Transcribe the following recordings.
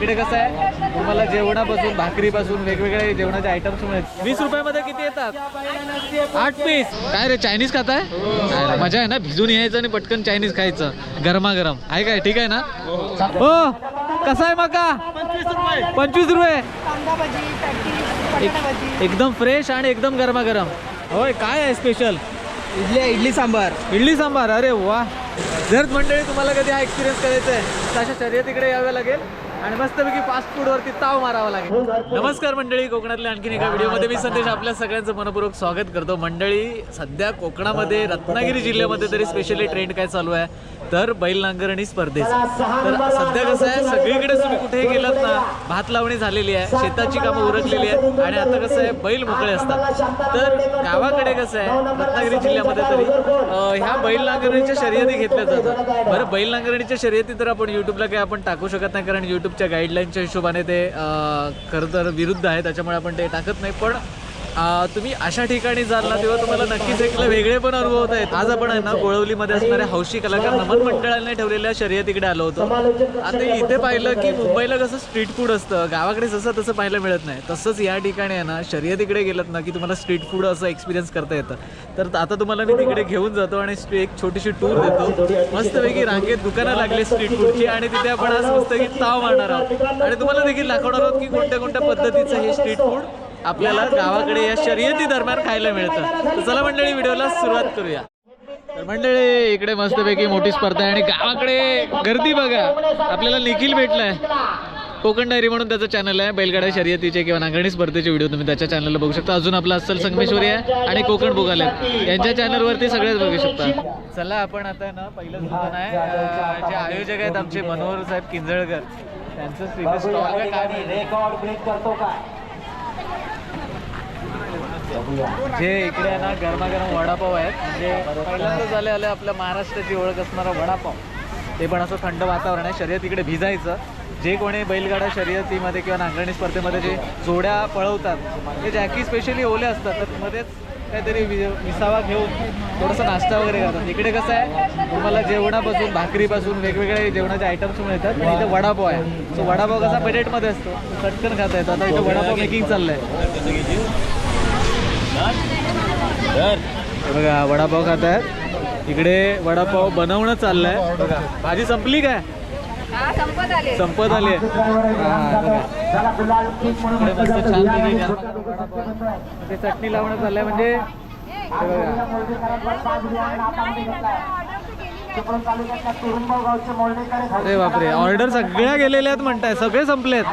इकडे कसं आहे? तुम्हाला जेवणापासून भाकरीपासून वेगवेगळे जेवणाचे आयटम्स मिळतात. वीस रुपयामध्ये किती येतात? आठ पीस काय रे चायनीज खाताय? काय रे, मजा आहे ना? भिजून यायचं आणि पटकन चायनीज खायचं. गरमागरम. आहे काय? ठीक आहे ना? हो. कसा आहे मका? पंचवीस रुपये. एकदम फ्रेश आणि एकदम गरमागरम. होय काय आहे स्पेशल इडली इडली सांबार. इडली सांबार. अरे वा. जर मंडळी तुम्हाला कधी हा एक्सपिरियन्स करायचा आहे तशा अशा शर्यतीकडे यावं लागेल आणि मस्तपैकी फास्ट फूडवरती ताव मारावा लागेल. नमस्कार मंडळी कोकणातल्या आणखीन एका व्हिडिओमध्ये मी संदेश आपल्या सगळ्यांचं मनपूर्वक स्वागत करतो. मंडळी सध्या कोकणामध्ये रत्नागिरी जिल्ह्यामध्ये तरी स्पेशली ट्रेंड काय चालू आहे? तर बैल नांगरणी स्पर्धेचा. तर सध्या कसं आहे सगळीकडे तुम्ही कुठेही गेलात ना भात लावणी झालेली आहे शेताची कामं उरकलेली आहेत आणि आता कसं आहे बैल मोकळे असतात. तर गावाकडे कसं आहे रत्नागिरी जिल्ह्यामध्ये तरी ह्या बैल नांगरणीच्या शर्यती घेतल्या जातात. बरं बैल नांगरणीच्या शर्यती तर आपण यूट्यूबला काही आपण टाकू शकत नाही कारण यूट्यूबच्या गाईडलाईनच्या हिशोबाने ते खरं तर विरुद्ध आहे त्याच्यामुळे आपण ते टाकत नाही. पण तुम्ही अशा ठिकाणी जाल ना तेव्हा तुम्हाला नक्कीच एक वेगळे पण अनुभव आहेत. आज आपण आहे ना गोळवलीमध्ये असणाऱ्या हौशी कलाकार नमन मंडळाने ठेवलेल्या शर्यतीकडे आलो होतो. आता इथे पाहिलं की मुंबईला कसं स्ट्रीट फूड असतं गावाकडे जसं तसं पाहायला मिळत नाही. तसंच या ठिकाणी आहे ना शर्यतीकडे गेलात ना की तुम्हाला स्ट्रीट फूड असं एक्सपिरियन्स करता येतं. तर आता तुम्हाला मी तिकडे घेऊन जातो आणि एक छोटीशी टूर देतो. मस्तपैकी रांगेत दुकानं लागली स्ट्रीट फूडची आणि तिथे आपण आज मस्तपैकी ताव मारणार आहोत. आणि तुम्हाला देखील दाखवणार आहोत की कोणत्या कोणत्या पद्धतीचं हे स्ट्रीट फूड आपल्याला गावाकडे या शर्यती दरम्यान खायला मिळतं. तर चला मंडळी व्हिडिओला सुरुवात करूया. तर मंडळी इकडे मस्तपैकी मोठी स्पर्धा आहे आणि गावाकडे गर्दी बघा. आपल्याला निखिल भेटलाय. कोकण डायरी म्हणून त्याचं चॅनल आहे. बैलगाड्या शर्यतीचे किंवा नांगरणी स्पर्धेचे व्हिडिओ तुम्ही त्याच्या चॅनलला बघू शकता. अजून आपला अस्सल संगमेश्वरी आहे आणि कोकण भोगाले यांच्या चॅनलवरती सगळेच बघू शकता. चला आपण आता ना पहिलं दुकान आहे. जे आयोजक आहेत आमचे मनोहर साहेब किंजळकर. त्यांचं स्टॉल काय माहिती. जे इकडे आहे ना गरमागरम वडापाव आहेत. म्हणजे पहिल्यांदा झाले आले आपल्या महाराष्ट्राची ओळख असणारा वडापाव. ते पण असं थंड वातावरण आहे. शर्यत इकडे भिजायचं. जे कोणी बैलगाडा शर्यतीमध्ये किंवा नांगरणी स्पर्धेमध्ये जे जोड्या पळवतात ते जॅकी स्पेशली ओले असतात तर मध्येच काहीतरी वि- विसावा घेऊन थोडंसं नाश्ता वगैरे करतात. इकडे कसं आहे तुम्हाला जेवणापासून भाकरीपासून वेगवेगळे जेवणाचे आयटम्स मिळतात आणि इथे वडापाव आहे. सो वडापाव कसा बजेटमध्ये असतो? चटकन खाता येतो. आता इथे वडापाव मेकिंग चाललंय. आहे बघा वडापाव खात आहेत इकडे वडापाव बनवणं चाललंय. बघा भाजी संपली काय? हा संपत आले. आहे. हा, चटणी लावणं चाललंय म्हणजे. अरे बापरे ऑर्डर सगळ्या गेलेल्या आहेत म्हणताय सगळे संपलेत.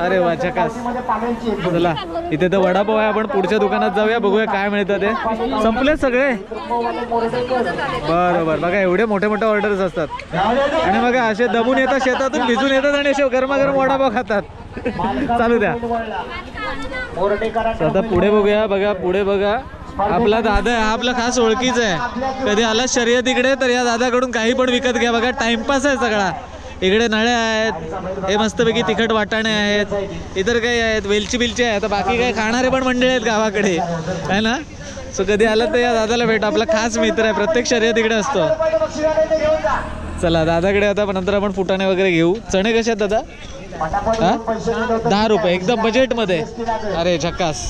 अरे वा चला इथे तर वडापाव आहे आपण पुढच्या दुकानात जाऊया बघूया काय मिळतं ते. संपलेत सगळे? बरोबर बघा एवढे मोठे मोठे ऑर्डर्स असतात. आणि बघा असे दमून येतात शेतातून भिजून येतात आणि असे गरमागरम वडापाव खातात. चालू द्या. आता पुढे बघूया बघा पुढे बघा. आपला दादा आहे आपला खास ओळखीचा आहे. कधी आला शर्यत इकडे तर या दादाकडून काही पण विकत घ्या. बघा टाइमपास आहे सगळा. इकडे नळे आहेत हे मस्तपैकी तिखट वाटाणे आहेत इतर काही आहेत वेलची बिलची आहे आता बाकी काही खाणारे पण मंडळी आहेत गावाकडे. आहे ना? सो कधी आलं तर या दादाला भेट. आपला खास मित्र आहे प्रत्येक शर्यत इकडे असतो. चला दादाकडे आता नंतर आपण फुटाणे वगैरे घेऊ. चणे कसे आहेत दादा? दहा रुपये. एकदम बजेटमध्ये अरे झक्कास.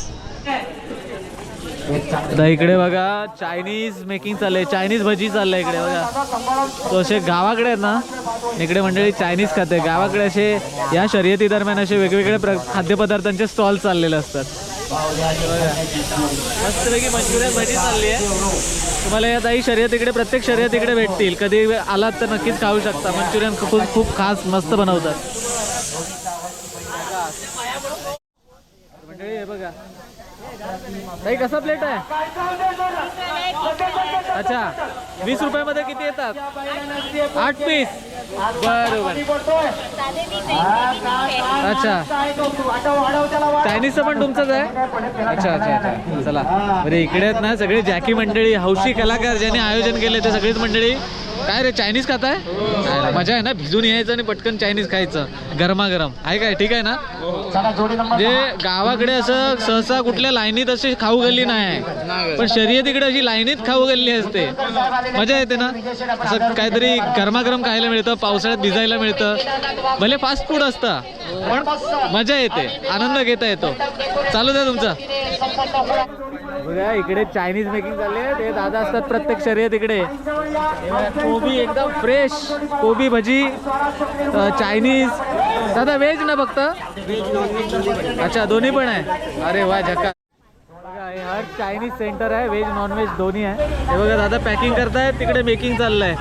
आता इकडे बघा चायनीज मेकिंग चाललंय चायनीज भजी चाललंय इकडे बघा. तो असे गावाकडे आहेत ना इकडे मंडळी चायनीज खाते. गावाकडे असे या शर्यती दरम्यान असे वेगवेगळे प्र खाद्यपदार्थांचे स्टॉल चाललेले असतात. मस्तपैकी मंचुरियन भजी चालली आहे तुम्हाला या ताई शर्यत इकडे प्रत्येक शर्यत इकडे भेटतील. कधी आलात तर नक्कीच खाऊ शकता. मंचुरियन खूप खूप खास मस्त बनवतात. मंडळी हे बघा. नाही कसा प्लेट आहे? अच्छा वीस रुपयामध्ये किती येतात? आठ पीस बरोबर. अच्छा. चायनीजचं पण तुमचंच आहे? अच्छा अच्छा अच्छा. चला. बरे इकडे आहेत ना सगळी जॅकी मंडळी हौशी कलाकार ज्यांनी आयोजन केले ते सगळीच मंडळी काय रे चायनीज खाताय मजा आहे ना? भिजून यायचं आणि पटकन चायनीज खायचं. गरमागरम. आहे काय? ठीक आहे ना? म्हणजे गावाकडे असं सहसा कुठल्या लाईनीत अशी खाऊ गल्ली नाही. पण शर्यतीकडे अशी लाईनीत खाऊ गल्ली असते. मजा येते ना? असं काहीतरी गरमागरम खायला मिळतं पावसाळ्यात भिजायला मिळतं. भले फास्ट फूड असतं पण मजा येते. आनंद घेता येतो. चालू द्या तुमचं. बघा इकडे चायनीज मेकिंग चालले ते दादा असतात प्रत्येक शर्यत इकडे. कोबी एकदम फ्रेश कोबी भजी चायनीज दादा व्हेज ना फक्त? अच्छा दोन्ही पण आहे. अरे वा झका बघा हे हर चायनीज सेंटर आहे व्हेज नॉन व्हेज दोन्ही आहे. हे बघा दादा पॅकिंग करतायत तिकडे मेकिंग चाललंय.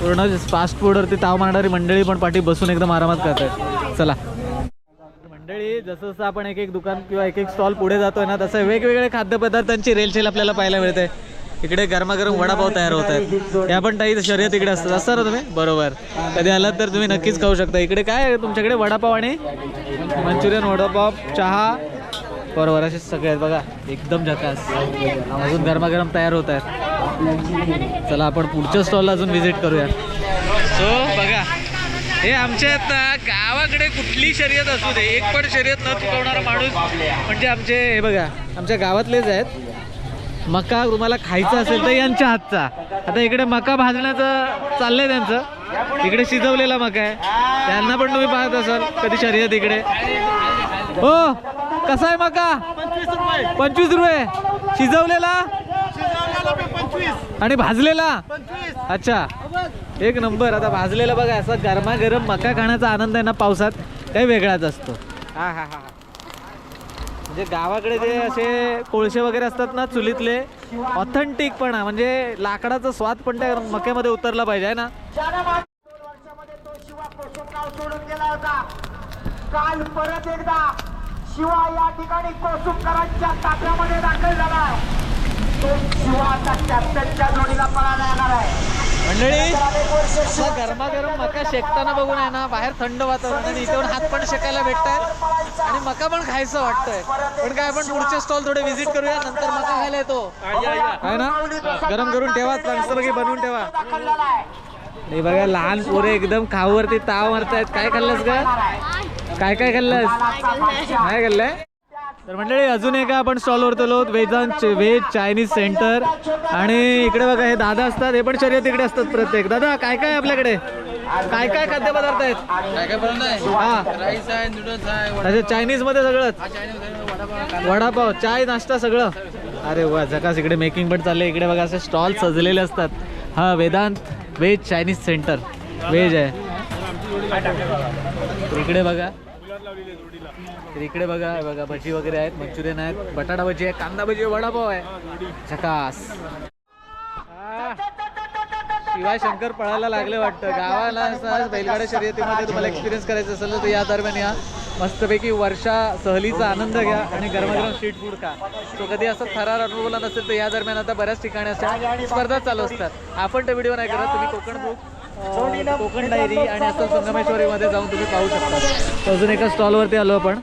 पूर्ण फास्ट फूडवरती ताव मारणारी मंडळी पण पाठी बसून एकदम आरामात करतायत चला. मंडळी जसं जसं आपण एक एक दुकान किंवा एक एक स्टॉल पुढे जातोय ना तसं वेगवेगळे खाद्यपदार्थांची रेलचेल आपल्याला पाहायला मिळते. इकडे गरमागरम वडापाव तयार होत आहेत. या पण ताई शर्यत इकडे असतात. असतात ना तुम्ही? बरोबर. कधी आलात तर तुम्ही नक्कीच खाऊ शकता. इकडे काय तुमच्याकडे? वडापाव आणि मंचुरियन वडापाव चहा. बरोबर असे सगळे आहेत बघा. एकदम झकास. अजून गरमागरम तयार होत आहेत. चला आपण पुढच्या स्टॉलला अजून व्हिजिट करूया. सो हे आमच्या आता गावाकडे कुठली शर्यत असू दे एक पण शर्यत न चुकवणारा माणूस म्हणजे आमचे हे बघा आमच्या गावातलेच आहेत. मका तुम्हाला खायचा असेल तर यांच्या हातचा. आता इकडे मका भाजण्याचं चाललंय त्यांचं. इकडे शिजवलेला मका आहे. त्यांना पण तुम्ही पाहत असाल कधी शर्यत इकडे. हो कसा आहे मका? पंचवीस रुपये. शिजवलेला? आणि भाजलेला? अच्छा. एक नंबर. आता भाजलेला बघा असं गरमागरम मका खाण्याचा आनंद आहे ना पावसात काही वेगळाच असतो. हा हा हा. म्हणजे गावाकडे जे असे कोळशे वगैरे असतात ना चुलीतले ऑथेंटिकपणा म्हणजे लाकडाचा स्वाद पण त्या मक्यामध्ये उतरला पाहिजे आहे ना? वर्षामध्ये तो शिवा कोसुमगाव सोडून गेला होता काल परत एकदा शिवा या ठिकाणी कोसुमकरांच्या ताफ्यामध्ये दाखल झाला तो शिवा आता कॅप्टनच्या जोडीला पळायला येणार आहे. मंडळी गरमागरम मका शेकताना बघून आहे ना बाहेर थंड वातावरण आणि इथे हात पण शेकायला भेटतात आणि मका पण खायचं वाटतंय. पण काय आपण पुढचे स्टॉल थोडे व्हिजिट करूया नंतर मका खायला येतो. आहे ना? गरम करून ठेवा चांगलं बनवून ठेवा. हे बघा लहान पोरे एकदम खाऊवरती ताव मारतायत. काय खाल्लंस का काय काय खाल्लंस? काय खाल्लंय? तर मंडळी अजून एका आपण स्टॉलवर आलो. वेजान व्हेज चायनीज सेंटर आणि इकडे बघा हे दादा असतात. हे पण शर्यत इकडे असतात प्रत्येक. दादा काय काय आपल्याकडे? काय काय खाद्यपदार्थ आहेत? काय काय हा. राईस आहे नूडल्स आहे अच्छा चायनीजमध्ये सगळंच? वडापाव चाय नाश्ता सगळं? अरे वा झकास इकडे मेकिंग पण चालले इकडे बघा असे स्टॉल सजलेले असतात. हा Vedant veg Chinese centre veg आहे. इकडे बघा. तर इकडे बघा बघा भजी वगैरे आहेत मंचुरियन आहेत बटाटा भजी आहे कांदा भजी आहे वडापाव आहे. झकास. शिवाय शंकर पळायला लागले वाटतं. गावाला असं बैलगाड्या शर्यतीमध्ये तुम्हाला एक्सपिरियन्स करायचं असेल तर या दरम्यान या. मस्तपैकी वर्षा सहलीचा आनंद घ्या आणि गरमागरम स्ट्रीट फूड खा. तो कधी असं थरार अनुभवला नसेल तर या दरम्यान आता बऱ्याच ठिकाणी अशा स्पर्धा चालू असतात. आपण त्या व्हिडिओ नाही करत तुम्ही कोकण बुक कोकण डायरी आणि असं संगमेश्वरीमध्ये जाऊन तुम्ही पाहू शकता. अजून एका स्टॉलवरती आलो आपण.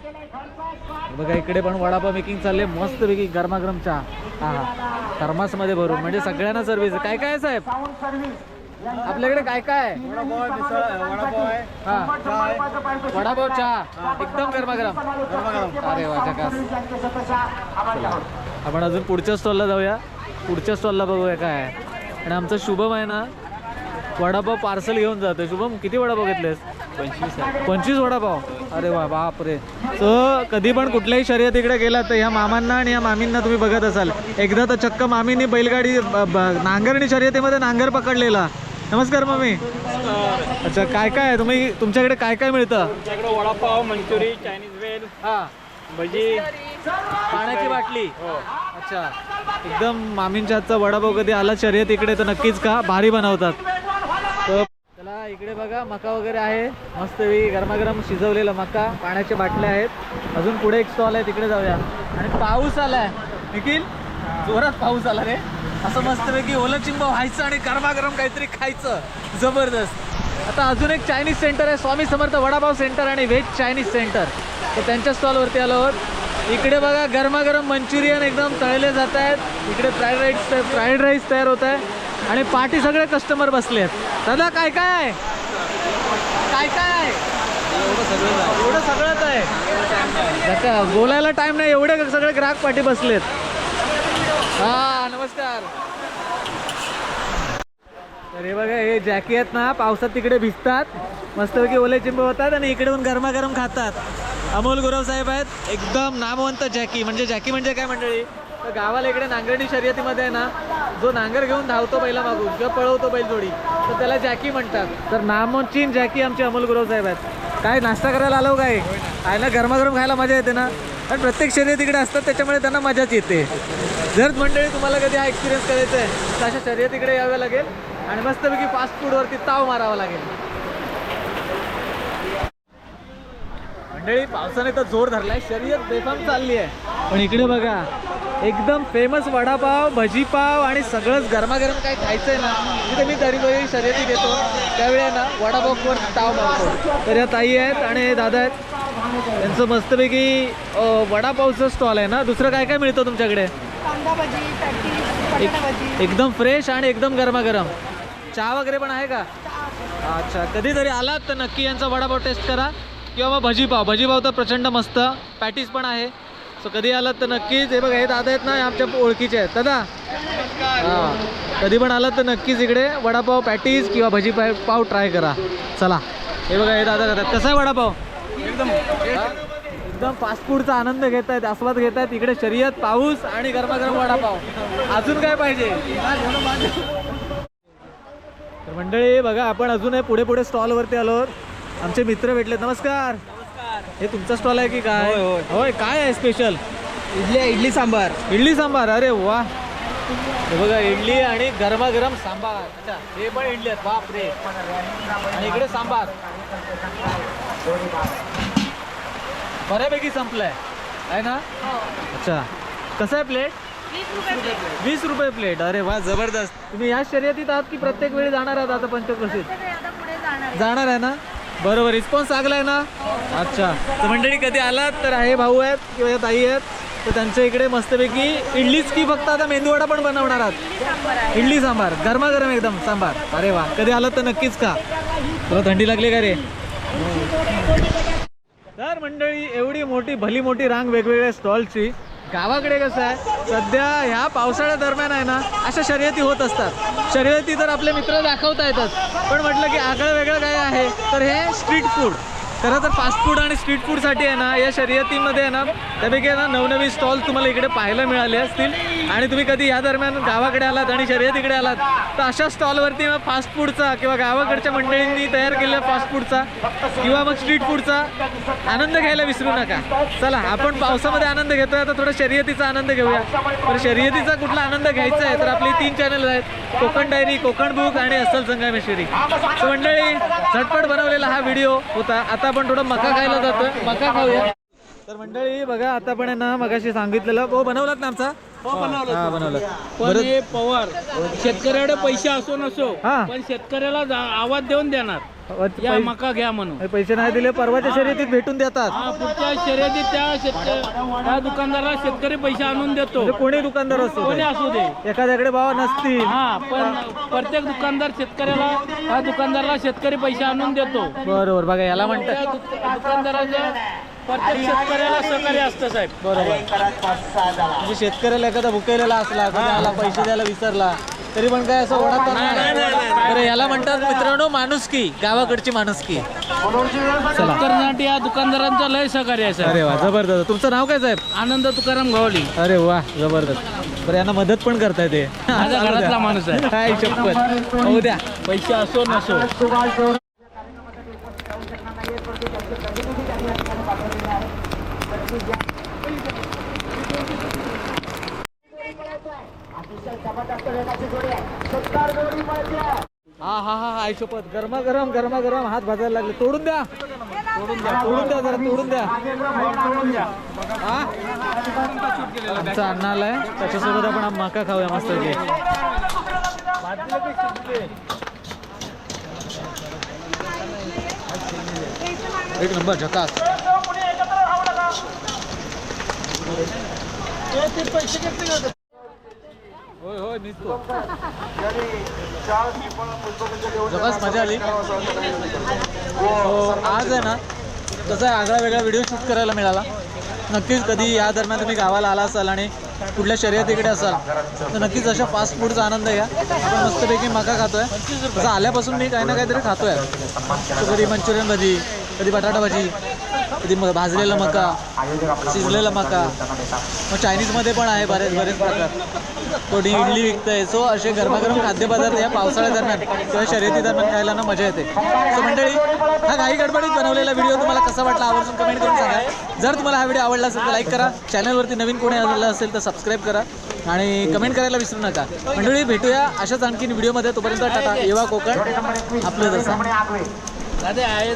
बघा इकडे पण वडापाव मेकिंग चालले. मस्तपैकी गरमागरम चहा. हा हा. थर्मासमध्ये भरून. म्हणजे सगळ्यांना सर्व्हिस काय काय साहेब? आपल्याकडे काय काय हा. वडापाव चहा. एकदम गरमागरम. अरे. आपण अजून पुढच्या स्टॉलला जाऊया. पुढच्या स्टॉलला बघूया काय आणि आमचा शुभम आहे ना वडापाव पार्सल घेऊन जातोय. शुभम किती वडापाव घेतलेस? पंचवीस पंचवीस वडापाव. अरे वा बाप रे सो कधी पण कुठल्याही शर्यत इकडे गेला तर ह्या मामांना आणि या मामींना तुम्ही बघत असाल. एकदा तर चक्क मामींनी बैलगाडी नांगरणी शर्यतीमध्ये नांगर पकडलेला. नमस्कार मामी. अच्छा काय काय आहे? तुम्ही तुमच्याकडे काय काय मिळतं? आमच्याकडे वडापाव मंचुरी चायनीज वेल हा. भजी. पाण्याची बाटली. अच्छा. एकदम मामींच्या हातचा वडापाव कधी आला शर्यत इकडे तर नक्कीच का? भारी बनवतात. तर चला इकडे बघा मका वगैरे आहे. मस्त गरमागरम शिजवलेला मका. पाण्याच्या बाटल्या आहेत. अजून पुढे एक स्टॉल आहे तिकडे जाऊया. आणि पाऊस आलाय. निखिल जोरात पाऊस आला रे. असं मस्तपैकी ओलं चिंब व्हायचं आणि गरमागरम काहीतरी खायचं. जबरदस्त. आता अजून एक चायनीज सेंटर आहे. स्वामी समर्थ वडापाव सेंटर आणि व्हेज चायनीज सेंटर तर त्यांच्या स्टॉलवरती आलो आहोत. इकडे बघा गरमागरम मंचुरियन एकदम तळले जात आहेत. इकडे फ्राईड राईस फ्राईड राईस तयार होत आहे. आणि पाठी सगळे कस्टमर बसले आहेत. दादा काय काय आहे? काय काय आहे? एवढं सगळंच आहे. बोलायला टाइम नाही एवढे सगळे ग्राहक पाठी बसलेत हा नमस्कार. तर हे बघा हे जॅकी आहेत ना पावसात तिकडे भिजतात. मस्तपैकी ओले चिंब होतात आणि इकडेहून गरमागरम खातात. अमोल गुरव साहेब आहेत. एकदम नामवंत जॅकी म्हणजे जॅकी म्हणजे काय मंडळी? तर गावाला इकडे नांगरणी शर्यतीमध्ये आहे ना जो नांगर घेऊन धावतो बैला मागून किंवा पळवतो बैलजोडी तर त्याला जॅकी म्हणतात. तर नामोचीन जॅकी आमचे अमोल गुरव साहेब आहेत. काय नाश्ता करायला आलो काय? खायला गरमागरम खायला मजा येते ना. आणि प्रत्येक शर्यत इकडे असतात त्याच्यामुळे त्यांना मजाच येते. जर मंडळी तुम्हाला कधी हा एक्सपिरियन्स करायचा आहे तर अशा शर्यतीकडे यावं लागेल. आणि मस्तपैकी फास्ट फूडवरती ताव मारावा लागेल. मंडळी पावसाने तर जोर धरलाय. शर्यत बेफाम चालली आहे. पण इकडे बघा एकदम फेमस वडापाव भजीपाव आणि सगळंच गरमागरम काय खायचंय ना तिथे मी तरी बरी शर्यती घेतो. त्यावेळी ना वडापाववर ताव मारतो तर या ताई आहेत आणि हे दादा आहेत. त्यांचं मस्तपैकी वडापावचं स्टॉल आहे ना. दुसरं काय काय मिळतं तुमच्याकडे? एक- एकदम फ्रेश आणि एकदम गरमागरम. चहा वगैरे पण आहे का? अच्छा कधीतरी आलात तर नक्की यांचा वडापाव टेस्ट करा. किंवा मग भजीपाव. भजीपाव तर प्रचंड मस्त. पॅटीस पण आहे. सो कधी आलात तर नक्कीच. हे बघा हे दादा आहेत ना आमच्या ओळखीचे आहेत. दादा? हां. कधी पण आलात तर नक्कीच इकडे वडापाव पॅटीस किंवा भजी पाव पाव ट्राय करा. चला. हे बघा हे दादा करतात. कसा आहे वडापाव? एकदम एकदम फास्ट फूडचा आनंद घेत आहेत आस्वाद घेत आहेत इकडे शर्यत पाऊस आणि गरमागरम वडापाव. अजून काय पाहिजे? तर मंडळी बघा आपण अजूनही पुढे पुढे स्टॉलवरती आलो आमचे मित्र भेटले. नमस्कार. हे तुमचा स्टॉल आहे की काय? होय काय आहे स्पेशल इडली इडली सांबार. इडली सांबार अरे वा. हे बघा इडली आणि गरमागरम सांबार. अच्छा हे पण इडली आहेत. बाप रे आणि इकडे सांबार. बऱ्यापैकी संपलाय. आहे ना? अच्छा. कसं आहे प्लेट वीस रुपये प्लेट अरे वा जबरदस्त. तुम्ही या शर्यतीत आहात की प्रत्येक वेळी जाणार आहात आता पंचक्रोशीत? आता पुढे जाणार जाणार आहे ना? बरोबर रिस्पॉन्स चांगला आहे ना? अच्छा. तर मंडळी कधी आलात? तर हे भाऊ आहेत किंवा ताई आहेत. तर त्यांच्या इकडे मस्तपैकी इडलीच की फक्त आता मेंदूवडा पण बनवणार आहात? इडली सांबार गरमागरम एकदम सांबार. अरे वा कधी आलात तर नक्कीच का तुला थंडी लागली का रे? तर मंडळी एवढी मोठी भली मोठी रांग वेगवेगळ्या स्टॉलची गावाकडे कसं आहे सध्या ह्या पावसाळ्या दरम्यान आहे ना अशा शर्यती होत असतात. शर्यती तर आपले मित्र दाखवता येतात पण म्हटलं की आगळं वेगळं काय आहे? तर हे स्ट्रीट फूड खरं तर फास्ट फूड आणि स्ट्रीट फूडसाठी आहे ना या शर्यतीमध्ये आहे ना त्यापैकी ना नवनवीन स्टॉल तुम्हाला इकडे पाहायला मिळाले असतील. आणि तुम्ही कधी या दरम्यान गावाकडे आलात आणि शर्यतीकडे आलात तर अशा स्टॉलवरती मग फास्ट फूडचा किंवा गावाकडच्या मंडळींनी तयार केलेल्या फास्ट फूडचा किंवा मग स्ट्रीट फूडचा आनंद घ्यायला विसरू नका. चला आपण पावसामध्ये आनंद घेतोय आता थोडा शर्यतीचा आनंद घेऊया. तर शर्यतीचा कुठला आनंद घ्यायचा आहे तर आपली तीन चॅनल आहेत कोकण डायरी कोकण बुक आणि अस्सल संगमेश्वरी. मंडळी झटपट बनवलेला हा व्हिडिओ होता. आता आपण थोडं मका खायला जातोय. मका खाऊया. तर मंडळी बघा आता पण ना मगाशी सांगितलेलं हो बनवलात ना आमचा? हा बनवलं. पण हे पवार. शेतकऱ्याकडे पैसे असो नसो हा. पण शेतकऱ्याला जा- आवाज देऊन देणार. या पै- मका घ्या म्हणून. पैसे नाही दिले परवाच्या शर्यतीत भेटून देतात. हा पुढच्या शर्यतीत त्या शेतकरी त्या दुकानदाराला शेतकरी पैसे आणून देतो. म्हणजे कोणी दुकानदार असतो कोणी. असू दे. एखाद्याकडे भाव नसतील. हा पण प्रत्येक दुकानदार शेतकऱ्याला त्या दुकानदाराला शेतकरी पैसे आणून देतो. बरोबर बघा याला त्या म्हणतात दुक- दुकानदाराच्या प्रत्येक शेतकऱ्याला सहकार्य असतं साहेब. बरोबर. म्हणजे शेतकऱ्याला एखादा भुकेलेला असला कधी आला पैसे द्यायला विसरला तरी पण काय असं ओढात नाही तर याला म्हणतात मित्रांनो माणुसकी गावाकडची माणुसकी. शेतकऱ्यांसाठी या दुकानदारांचं लय सहकार्य आहे साहेब. अरे वा जबरदस्त. तुमचं नाव काय साहेब? आनंद तुकाराम गवळी अरे वा जबरदस्त. तर यांना मदत पण करताय ते. माझ्या घरातला माणूस आहे. काय शपथ? होऊ द्या. पैसे असो नसो. हा हा हा आई शपथ गरमा गरम गरमा गरम हात भाजायला लागले. तोडून द्या. तोडून द्या. तोडून द्या जरा तोडून द्या. आमचा अण्णा आलाय त्याच्यासोबत आपण हा मका खाऊया मस्त एक नंबर झकास. होय होय जबरदस्त मजा आली. हो आज आहे ना तसा आगळा वेगळा व्हिडिओ शूट करायला मिळाला. नक्कीच कधी या दरम्यान तुम्ही गावाला आला असाल आणि कुठल्या शर्यतीकडे असाल तर नक्कीच अशा फास्ट फूडचा आनंद घ्या. आपण मस्तपैकी मका खातोय. तसं आल्यापासून मी काही ना काहीतरी खातोय. कधी मंचुरियन भजी कधी बटाटा भजी किती मग भाजलेला मका शिजलेला मका. मग चायनीजमध्ये पण आहे बरेच बरेच प्रकार. थोडी इडली विकतंय. सो असे गरमागरम खाद्यपदार्थ या पावसाळ्या दरम्यान किंवा शर्यती दरम्यान खायला ना मजा येते. सो मंडळी हा घाई गडबडीत बनवलेला व्हिडिओ तुम्हाला कसा वाटला आवर्जून कमेंट करून सांगा. जर तुम्हाला हा व्हिडिओ आवडला असेल तर लाईक करा. चॅनलवरती नवीन कोणी आलेला असेल तर सबस्क्राईब करा. आणि कमेंट करायला विसरू नका. मंडळी भेटूया अशाच आणखीन व्हिडिओमध्ये तोपर्यंत टाटा. येवा कोकण. आपलं जसं. आहे